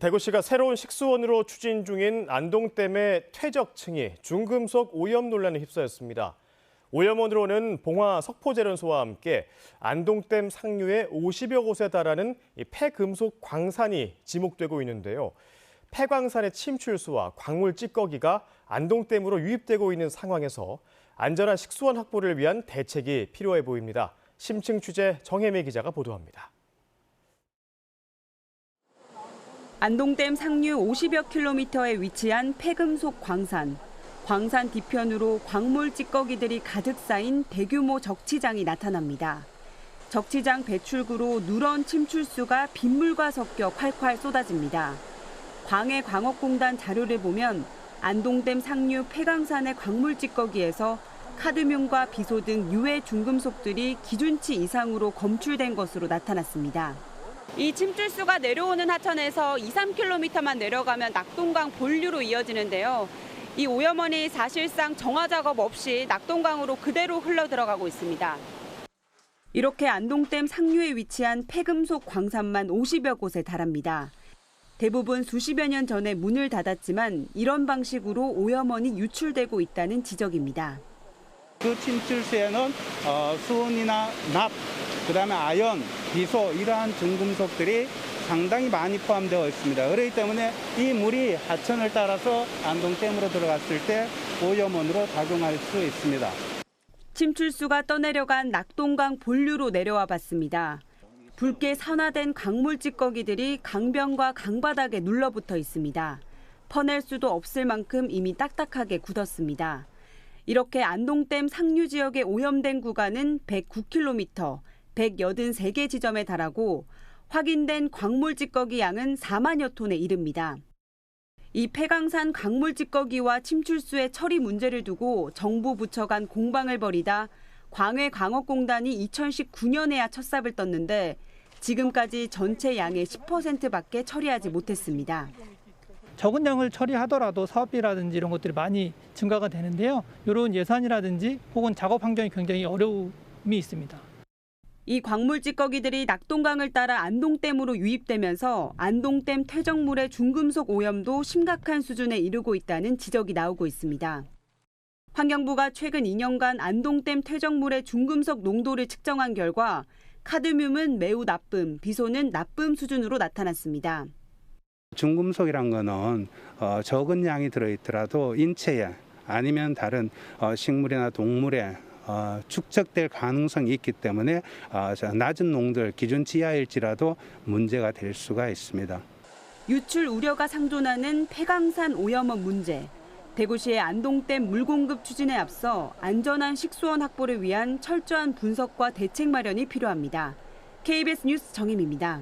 대구시가 새로운 식수원으로 추진 중인 안동댐의 퇴적층이 중금속 오염 논란에 휩싸였습니다. 오염원으로는 봉화 석포제련소와 함께 안동댐 상류의 50여 곳에 달하는 이 폐금속 광산이 지목되고 있는데요. 폐광산의 침출수와 광물 찌꺼기가 안동댐으로 유입되고 있는 상황에서 안전한 식수원 확보를 위한 대책이 필요해 보입니다. 심층 취재 정혜미 기자가 보도합니다. 안동댐 상류 50여 킬로미터에 위치한 폐금속 광산. 광산 뒤편으로 광물 찌꺼기들이 가득 쌓인 대규모 적치장이 나타납니다. 적치장 배출구로 누런 침출수가 빗물과 섞여 콸콸 쏟아집니다. 광해광업공단 자료를 보면 안동댐 상류 폐광산의 광물 찌꺼기에서 카드뮴과 비소 등 유해 중금속들이 기준치 이상으로 검출된 것으로 나타났습니다. 이 침출수가 내려오는 하천에서 2, 3km만 내려가면 낙동강 본류로 이어지는데요. 이 오염원이 사실상 정화 작업 없이 낙동강으로 그대로 흘러 들어가고 있습니다. 이렇게 안동댐 상류에 위치한 폐금속 광산만 50여 곳에 달합니다. 대부분 수십여 년 전에 문을 닫았지만 이런 방식으로 오염원이 유출되고 있다는 지적입니다. 그 침출수에는 어, 수은이나 납, 그다음에 아연, 비소 이러한 중금속들이 상당히 많이 포함되어 있습니다. 그렇기 때문에 이 물이 하천을 따라서 안동댐으로 들어갔을 때 오염원으로 작용할 수 있습니다. 침출수가 떠내려간 낙동강 본류로 내려와 봤습니다. 붉게 산화된 강물 찌꺼기들이 강변과 강바닥에 눌러붙어 있습니다. 퍼낼 수도 없을 만큼 이미 딱딱하게 굳었습니다. 이렇게 안동댐 상류 지역에 오염된 구간은 109km, 183개 지점에 달하고 확인된 광물 찌꺼기 양은 4만여 톤에 이릅니다. 이 폐광산 강물 찌꺼기와 침출수의 처리 문제를 두고 정부 부처 간 공방을 벌이다 광해광업공단이 2019년에야 첫 삽을 떴는데 지금까지 전체 양의 10%밖에 처리하지 못했습니다. 적은 양을 처리하더라도 사업비라든지 이런 것들이 많이 증가가 되는데요. 이런 예산이라든지 혹은 작업 환경이 굉장히 어려움이 있습니다. 이 광물 찌꺼기들이 낙동강을 따라 안동댐으로 유입되면서 안동댐 퇴적물의 중금속 오염도 심각한 수준에 이르고 있다는 지적이 나오고 있습니다. 환경부가 최근 2년간 안동댐 퇴적물의 중금속 농도를 측정한 결과 카드뮴은 매우 나쁨, 비소는 나쁨 수준으로 나타났습니다. 중금속이란 거는 어, 적은 양이 들어있더라도 인체에 아니면 다른 어, 식물이나 동물에 어, 축적될 가능성이 있기 때문에 어, 자, 낮은 농도를 기준치 이하일지라도 문제가 될 수가 있습니다. 유출 우려가 상존하는 폐광산 오염원 문제. 대구시의 안동댐 물 공급 추진에 앞서 안전한 식수원 확보를 위한 철저한 분석과 대책 마련이 필요합니다. KBS 뉴스 정임입니다.